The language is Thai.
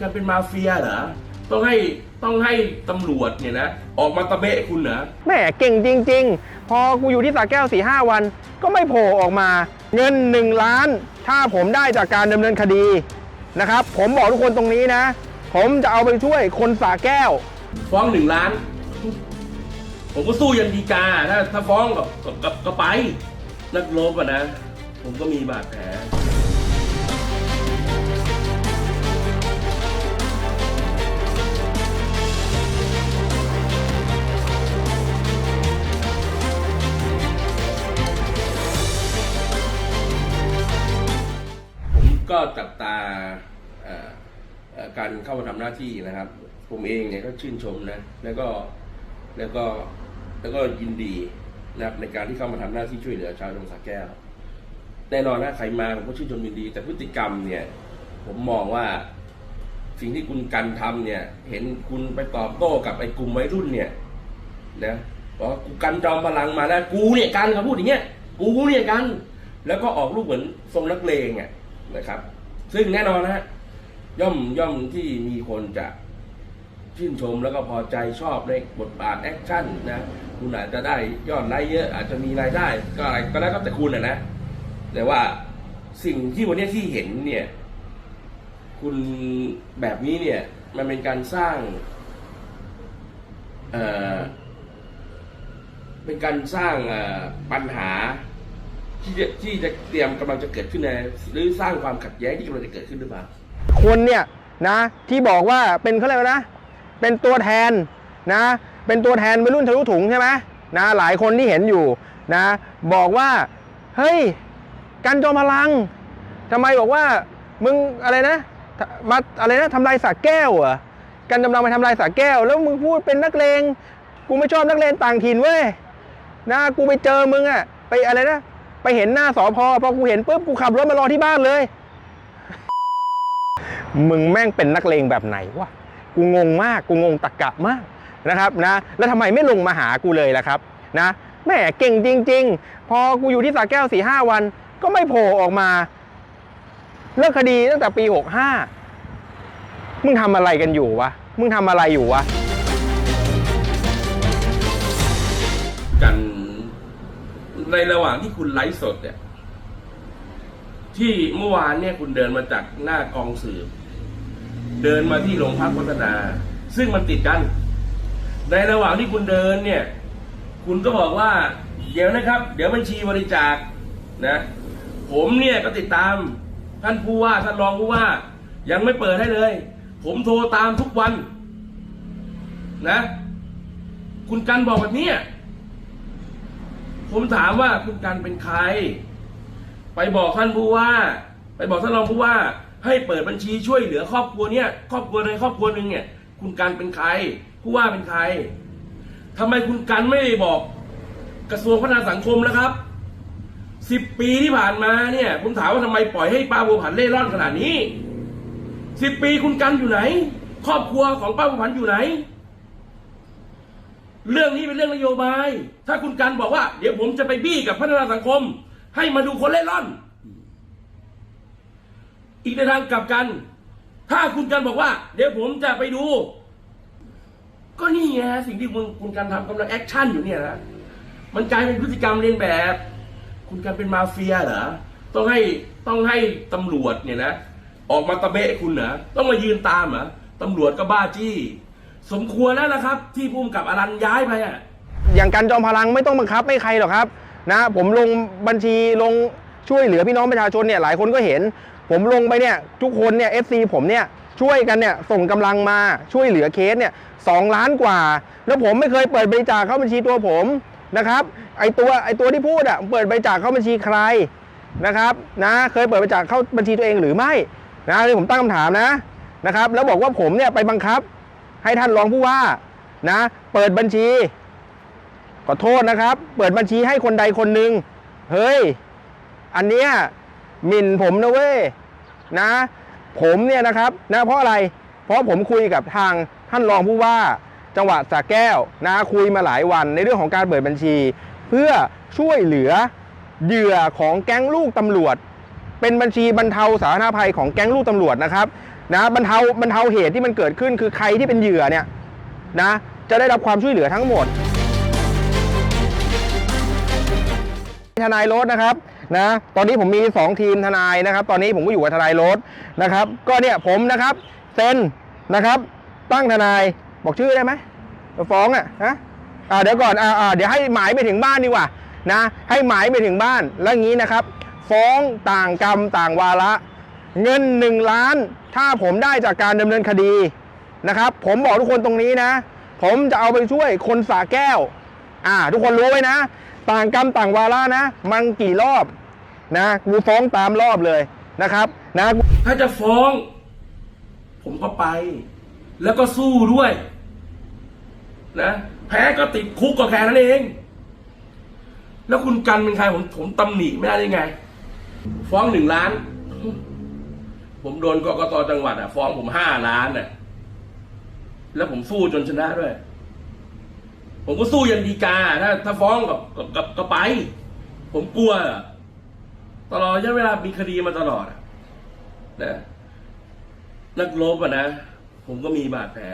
กันเป็นมาเฟียเหรอต้องให้ต้องให้ตำรวจเนี่ยนะออกมาตะเบะคุณเหรอแหม่เก่งจริง ๆ พอกูอยู่ที่สระแก้ว4ีหวัน ก็ไม่โผล่ออกมา เงิน 1 ล้าน ถ้าผมได้จากการดำเนินคดีนะครับ ผมบอกทุกคนตรงนี้นะ ผมจะเอาไปช่วยคนสระแก้ว ฟ้องหนึ่งล้าน ผมก็สู้ยันดีกาถ้าถ้าฟ้องก็ก็ก็ก็ไปนักรบอะนะ ผมก็มีบาดแผล ก็จับตาการเข้ามาทำหน้าที่นะครับ ผมเองเนี่ยก็ชื่นชมนะแล้วก็แล้วก็แล้วก็ยินดีนะครับในการที่เข้ามาทำหน้าที่ช่วยเหลือชาวจังหวัดสระแก้วแน่นอนนะใครมาผมก็ชื่นชมยินดี แต่พฤติกรรมเนี่ย ผมมองว่าสิ่งที่คุณกันทำเนี่ย เห็นคุณไปตอบโต้กับไอ้กลุ่มวัยรุ่นเนี่ยนะบอกกูกันจอมพลังมาแล้วกูเนี่ยกันเขาพูดอย่างเงี้ยกูเนี่ยกัน แล้วก็ออกรูปเหมือนทรงนักเลงอะ นะครับ ซึ่งแน่นอนนะฮะย่อมย่อมที่มีคนจะชื่นชมแล้วก็พอใจชอบในบทบาทแอคชั่นนะคุณอาจจะได้ยอดไลค์เยอะ อาจจะมีรายได้ ก็อะไรก็แล้วก็แต่คุณนะนะ แต่ว่าสิ่งที่วันนี้ที่เห็นเนี่ย คุณแบบนี้เนี่ย มันเป็นการสร้างเอ่อเป็นการสร้างปัญหา ที่จะที่จะเตรียมกำลังจะเกิดขึ้นในหรือสร้างความขัดแย้งที่กำลังจะเกิดขึ้นหรือเปล่าคนเนี่ยนะที่บอกว่าเป็นเขาเรียกว่านะ เป็นตัวแทนนะ เป็นตัวแทนวัยรุ่นทะลุถุงใช่ไหมนะหลายคนที่เห็นอยู่นะ บอกว่าเฮ้ยกันจอมพลังทำไมบอกว่ามึงอะไรนะมาอะไรนะทำลายสระแก้วเหรอกันกำลังไปทำลายสระแก้ว แล้วมึงพูดเป็นนักเลงกูไม่ชอบนักเลงต่างถิ่นเว้ยนะกูไปเจอมึงอะไปอะไรนะ ไปเห็นหน้าสอพอพอกูเห็นปุ๊บกูขับรถมารอที่บ้านเลย มึงแม่งเป็นนักเลงแบบไหนวะกูงงมากกูงงตะกะมากนะครับนะ แล้วทำไมไม่ลงมาหากูเลยล่ะครับ นะแม่เก่งจริง ๆ พอกูอยู่ที่สระแก้วสี่ห้าวัน ก็ไม่โผล่ออกมาเลิกคดีตั้งแต่ปีหกห้ามึงทำอะไรกันอยู่วะมึงทำอะไรอยู่วะ ในระหว่างที่คุณไลฟ์สดเนี่ย ที่เมื่อวานเนี่ยคุณเดินมาจากหน้ากองสืบเดินมาที่โรงพักพัฒนา ซึ่งมันติดกัน ในระหว่างที่คุณเดินเนี่ย คุณก็บอกว่า เดี๋ยวนะครับ เดี๋ยวบัญชีบริจาคนะ ผมเนี่ยก็ติดตาม ท่านผู้ว่าท่านรองผู้ว่า ยังไม่เปิดให้เลย ผมโทรตามทุกวัน นะ คุณกันบอกแบบนี้ ผมถามว่าคุณกันเป็นใคร ไปบอกท่านผู้ว่า ไปบอกท่านรองผู้ว่า ให้เปิดบัญชีช่วยเหลือครอบครัวเนี้ยครอบครัวในครอบครัวหนึ่งเนี่ย คุณกันเป็นใคร ผู้ว่าเป็นใครทำไมคุณกันไม่บอกกระทรวงพัฒนาสังคมแล้วครับสิบปีที่ผ่านมาเนี่ยผมถามว่าทำไมปล่อยให้ป้าบัวผันเล่ร่อนขนาดนี้สิบปีคุณกันอยู่ไหน ครอบครัวของป้าบัวผันอยู่ไหน เรื่องนี้เป็นเรื่องนโยบาย ถ้าคุณกันบอกว่า เดี๋ยวผมจะไปบี้กับพัฒนาสังคม ให้มาดูคนเล่ร่อน อีกในทางกลับกัน ถ้าคุณกันบอกว่า เดี๋ยวผมจะไปดู ก็นี่ไงสิ่งที่คุณคุณกันทำกำลังแอคชั่นอยู่เนี่ยนะมันกลายเป็นพฤติกรรมเลียนแบบ คุณกันเป็นมาเฟียเหรอต้องให้ต้องให้ตำรวจเนี่ยนะ ออกมาตะเบะคุณเหรอต้องมายืนตามเหรอตำรวจก็บ้าจี้ สมควรแล้วนะครับ ที่ภูมิกับอรันย้ายไปอะอย่างการจอมพลังไม่ต้องบังคับไม่ใครหรอกครับนะผมลงบัญชีลงช่วยเหลือพี่น้องประชาชนเนี่ยหลายคนก็เห็น ผมลงไปเนี่ยทุกคนเนี่ยเอฟซีผมเนี่ยช่วยกันเนี่ยส่งกำลังมาช่วยเหลือเคสเนี่ยสองล้านกว่า แล้วผมไม่เคยเปิดบริจาคเข้าบัญชีตัวผมนะครับไอตัวไอตัวที่พูดอะเปิดบริจาคเข้าบัญชีใครนะครับนะเคยเปิดบริจาคเข้าบัญชีตัวเองหรือไม่นะนี่ผมตั้งคำถามนะนะครับแล้วบอกว่าผมเนี่ยไปบังคับ ให้ท่านรองผู้ว่านะ เปิดบัญชีขอโทษนะครับ เปิดบัญชีให้คนใดคนหนึ่งเฮ้ย อันเนี้ยหมิ่นผมนะเว้ยนะ ผมเนี่ยนะครับนะเพราะอะไร เพราะผมคุยกับทางท่านรองผู้ว่า จังหวัดสระแก้วนะคุยมาหลายวันในเรื่องของการเปิดบัญชี เพื่อช่วยเหลือเหยื่อของแก๊งลูกตำรวจ เป็นบัญชีบรรเทาสาธารณภัยของแก๊งลูกตำรวจนะครับ นะบรรเทาบรรเทาเหตุที่มันเกิดขึ้นคือใครที่เป็นเหยื่อเนี่ยนะจะได้รับความช่วยเหลือทั้งหมด ทนายรถนะครับนะตอนนี้ผมมี 2 ทีมทนายนะครับ ตอนนี้ผมก็อยู่กับทนายรถนะครับ ก็เนี่ยผมนะครับเซ็นนะครับ ตั้งทนายบอกชื่อได้ไหมฟ้องอะนะอ่าเดี๋ยวก่อนอ่าเดี๋ยวให้หมายไปถึงบ้านดีกว่านะให้หมายไปถึงบ้านแล้วงนี้นะครับ ฟ้องต่างกรรมต่างวาระ เงิน 1 ล้าน ถ้าผมได้จากการดำเนินคดีนะครับ ผมบอกทุกคนตรงนี้นะ ผมจะเอาไปช่วยคนสาแก้ว อ่า ทุกคนรู้ไว้นะ ต่างกรรมต่างวาระนะ มันกี่รอบนะกูฟ้องตามรอบเลยนะครับ นะ ถ้าจะฟ้อง ผมก็ไป แล้วก็สู้ด้วย นะ แพ้ก็ติดคุกก็แค่นั้นเอง แล้วคุณกันเป็นใครผมผมตำหนิไม่ได้ยังไง ฟ้องหนึ่งล้าน ผมโดนกกตจังหวัดอะฟ้องผมห้าล้านอะ แล้วผมสู้จนชนะด้วย ผมก็สู้ยันดีกาถ้าถ้าฟ้องกับกับกับไป ผมกลัวตลอดระยะเวลามีคดีมาตลอดนะนักลบอะนะ ผมก็มีบาดแผล